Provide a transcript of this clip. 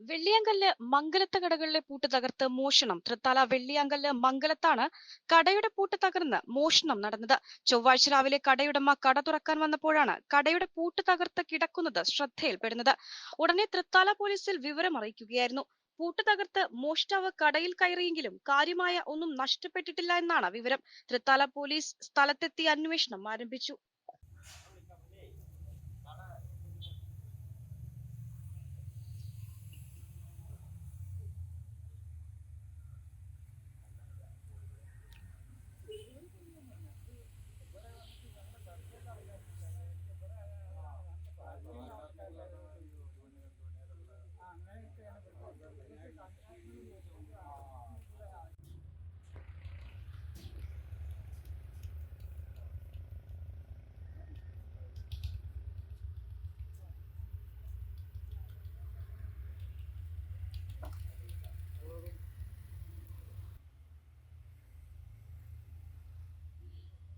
വെള്ളിയാങ്കല്ല് മംഗലത്ത് കടകളിലെ പൂട്ട് തകർത്ത് മോഷണം. തൃത്താല വെള്ളിയാങ്കല്ല് മംഗലത്താണ് കടയുടെ പൂട്ട് തകർന്ന് മോഷണം നടന്നത്. ചൊവ്വാഴ്ച രാവിലെ കടയുടമ കട തുറക്കാൻ വന്നപ്പോഴാണ് കടയുടെ പൂട്ട് തകർത്ത് കിടക്കുന്നത് ശ്രദ്ധയിൽപ്പെടുന്നത്. ഉടനെ തൃത്താല പോലീസിൽ വിവരം അറിയിക്കുകയായിരുന്നു. പൂട്ട് തകർത്ത് മോഷ്ടാവ് കടയിൽ കയറിയെങ്കിലും കാര്യമായ ഒന്നും നഷ്ടപ്പെട്ടിട്ടില്ല എന്നാണ് വിവരം. തൃത്താല പോലീസ് സ്ഥലത്തെത്തി അന്വേഷണം ആരംഭിച്ചു.